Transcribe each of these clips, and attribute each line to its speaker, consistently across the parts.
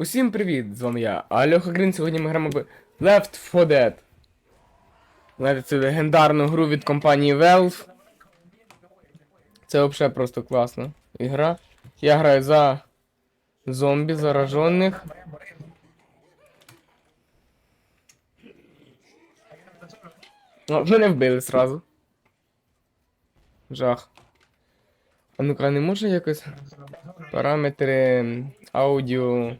Speaker 1: Усім привіт! З вами я, Альоха Грин. Сьогодні ми граємо в Left 4 Dead. Знаєте, цю легендарну гру від компанії Valve. Це взагалі просто класна ігра. Я граю за зомбі заражених. О, мене вбили сразу. Жах. А ну-ка, не може якось параметри аудіо.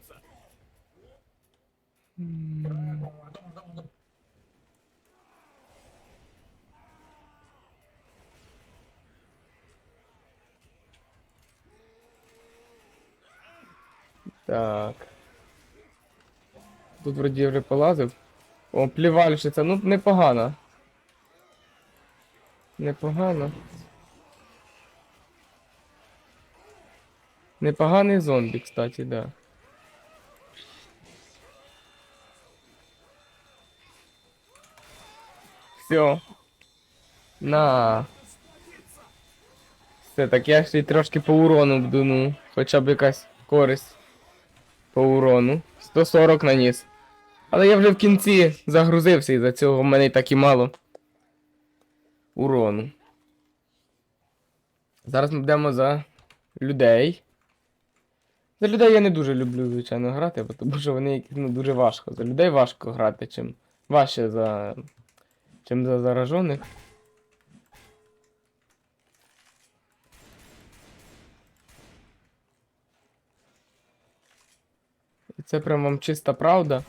Speaker 1: Так. Тут вроді вже полазив. О, плівальщиця, ну непогано. Непогано. Непоганий зомбі, кстати, да. Все. На. Все, так я ще й трошки по урону буду, ну. Хоча б якась користь по урону. 140 наніс. Але я вже в кінці загрузився, і за цього в мене так і мало урону. Зараз ми йдемо за людей. За людей я не дуже люблю, звичайно, грати, тому що вони ну, дуже важко. За людей важко грати, чим важче за. Чим за заражених. І це прям вам чиста правда.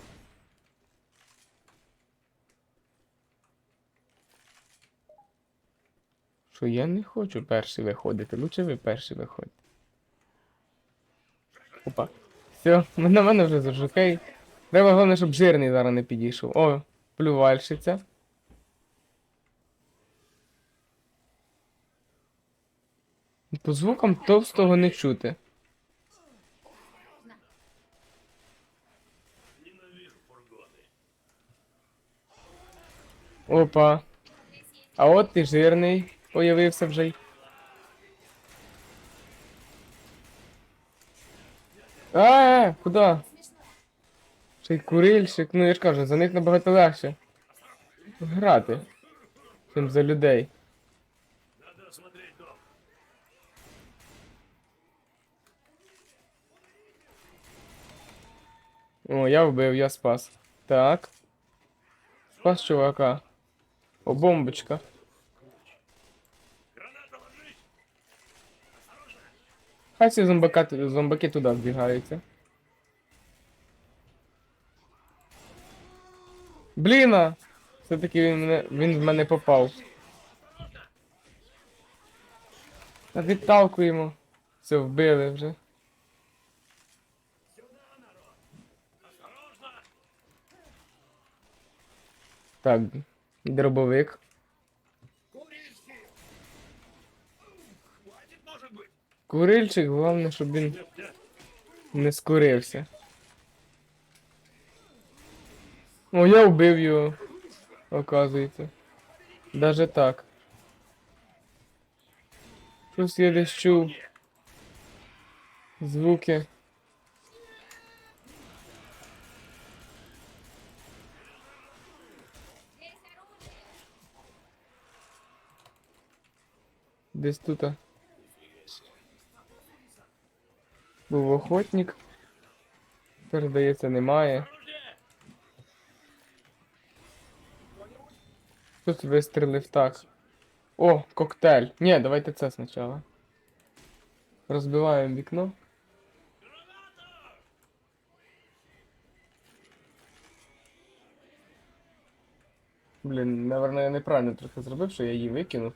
Speaker 1: Що я не хочу перший виходити. Лучше ви перший виходите. Опа. Все, на мене вже зажукей. Треба головне, щоб жирний зараз не підійшов. О, плювальщиця. По звукам товстого не чути. Опа. А от і жирний появився вже. й. А, куди? Ще курильщик, ну я ж кажу, за них набагато легше. Грати. Чим за людей. О, я вбив, я спас. Так. Спас чувака. О, бомбочка. Хай ці зомбака, зомбаки туди вбігаються. Бліна! Все-таки він, мене, він в мене попав. Та відталкуємо. Все, вбили вже. Так, дробовик. Курильчик, головне, щоб він не скурився. О, я вбив його, оказується. Даже так. Щось я десь чув. Звуки. Десь тут. Був охотник. Тепер, здається, немає. Тут вистрілив так. О, коктейль. Ні, давайте це спочатку. Розбиваємо вікно. Блін, наверное, я неправильно трохи зробив, що я її викинув.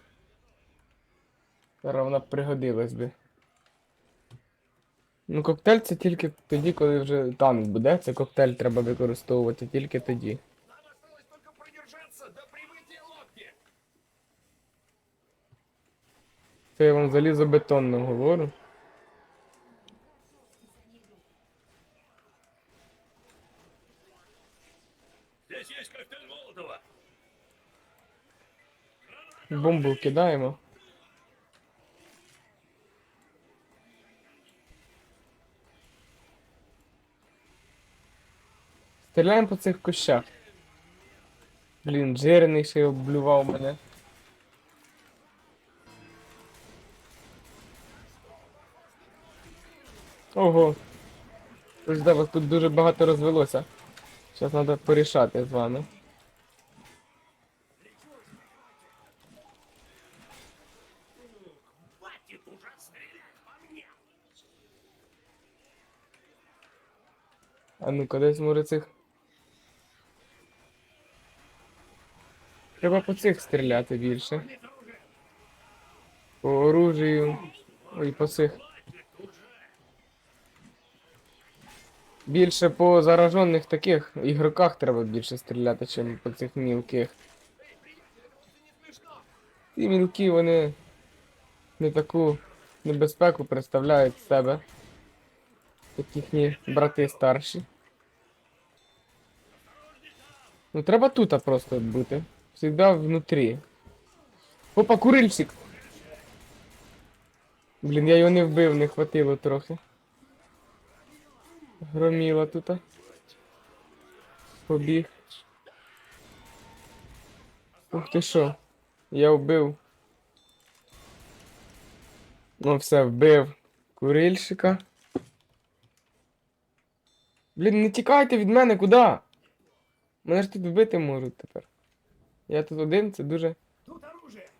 Speaker 1: Вона пригодилась би. Ну, коктейль це тільки тоді, коли вже танк буде. Це коктейль треба використовувати тільки тоді. Це я вам залізобетонно говорю. Бомбу кидаємо. Стріляємо по цих кущах. Блін, жирний ще й облював мене. Ого. Да, вас тут дуже багато розвелося. Зараз треба порішати з вами. А ну-ка, десь може цих. Треба по цих стріляти більше. По оружію. Ой, по цих. Більше по заражених таких ігроках треба більше стріляти, чим по цих мілких. Ці мілкі вони не таку небезпеку представляють себе. Як їхні брати старші. Ну треба тут просто бути. Всегда внутрі. Опа, курильщик! Блін, я його не вбив, не хватило трохи. Громіла тут. Побіг. Ух ти що? Я вбив. Ну все, вбив курильщика. Блін, не тікайте від мене, куди? Мене ж тут вбити можуть тепер. Я тут один, це дуже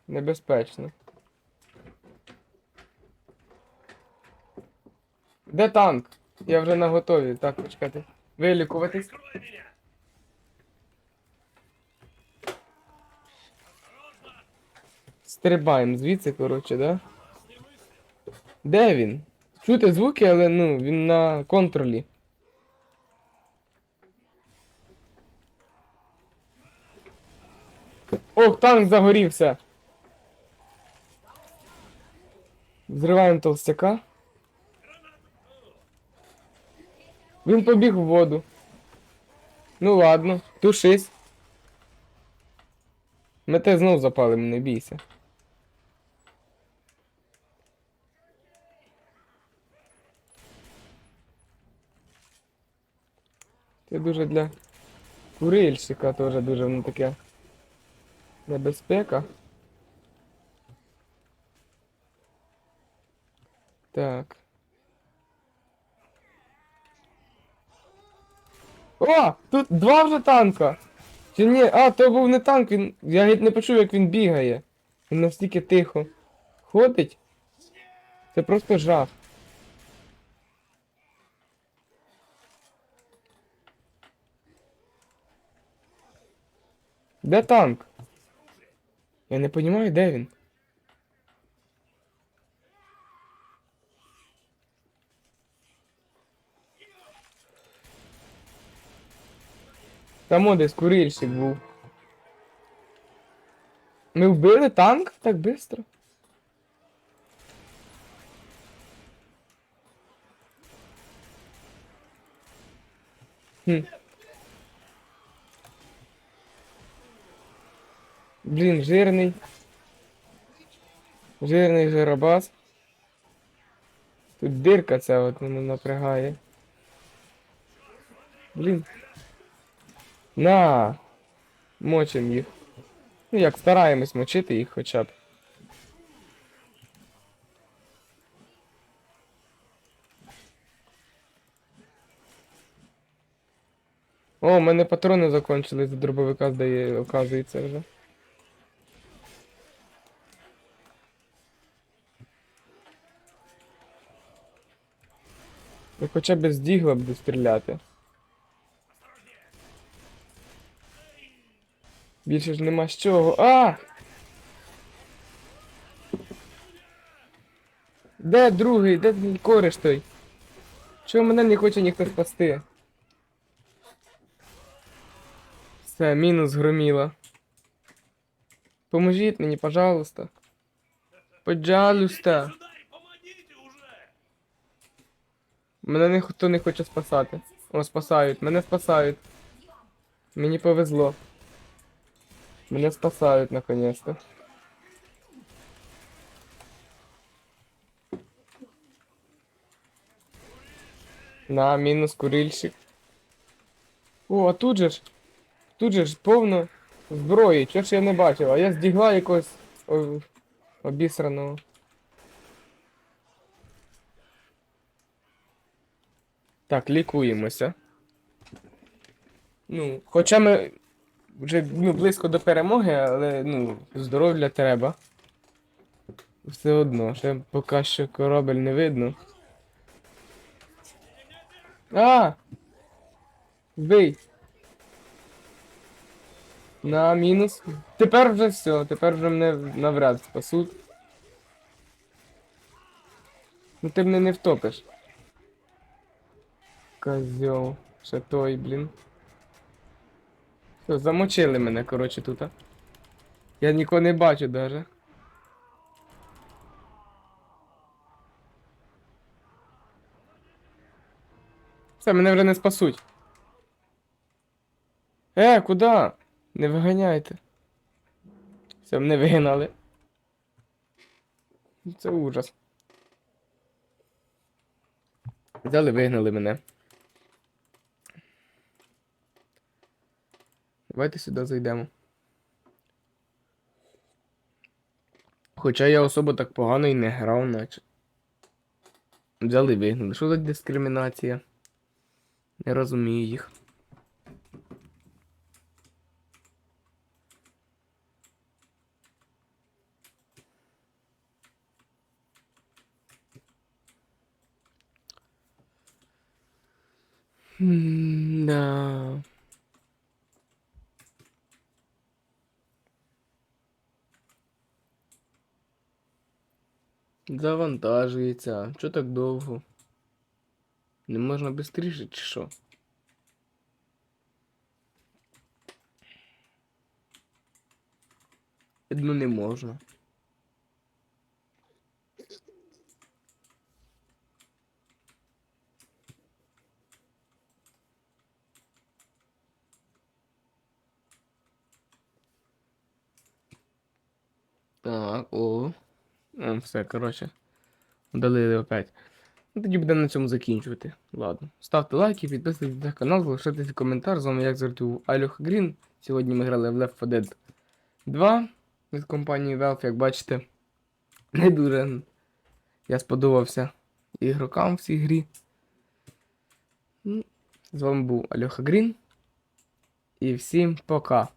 Speaker 1: небезпечно. Де танк? Я вже на готові. Так, почекайте. Вилікуватись. Стрибаємо звідси, коротше, да? Де він? Чути звуки, але ну, він на контролі. Ох, танк загорівся. Зриваємо толстяка. Він побіг в воду. Ну ладно, тушись. Ми те знов запалимо, не бійся. Це дуже для курильщика теж дуже воно таке небезпека. Так. О! Тут два вже танка! Чи ні? А, то був не танк, він. Я геть не почув, як він бігає. Він настільки тихо. Ходить. Це просто жах. Де танк? Я не розумію, де він. Там десь курильщик був. Ми вбили танк так швидко? Хм. Блін, жирний. Жирний жиробас. Тут дирка ця от мене напрягає. Блін. На. Мочим їх. Ну як стараємось мочити їх хоча б. О, у мене патрони закончились до дробовика, здає, оказується вже. Я хоча б з дігла буду стріляти. Більше ж нема з чого. А! Де другий? Де кореш той? Чого мене не хоче ніхто спасти? Все, мінус громіла. Поможіть мені, пожалуйста. Пожалуйста. Мене ніхто не хоче спасати. О, спасають, мене спасають. Мені повезло. Мене спасають наконец-то. На, мінус курильщик. О, а тут же ж. Тут же ж повно зброї. Чого ж я не бачив? А я здігла якогось обісраного. Так, лікуємося. Ну, хоча ми вже ну, близько до перемоги, але ну, здоров'я треба. Все одно, ще поки що корабель не видно. А! Вбий! На мінус. Тепер вже все, тепер вже мене навряд спасуть. Ну ти мене не втопиш. Козьол. Ще той, блін. Все, замочили мене, коротше, тут. а. Я нікого не бачу даже. Все, мене вже не спасуть. Е, куди? Не виганяйте. Все, мене вигнали. Це ужас. Взяли, вигнали мене. Давайте сюди зайдемо. Хоча я особо так погано і не грав, наче. Взяли, вигнали. Що за дискримінація? Не розумію їх. Да. Завантажується. Чо так довго? Не можна швидше чи що? Ну не можна. Так, о. О, все, коротше. Удалили опять. Ну, тоді будемо на цьому закінчувати. Ладно. Ставте лайки, підписуйтесь на канал, залишайте коментар. З вами як завжди був Альох Грін. Сьогодні ми грали в Left 4 Dead 2 від компанії Valve, як бачите. Не дуже я сподобався ігрокам в цій грі. З вами був Альоха Грін. І всім пока.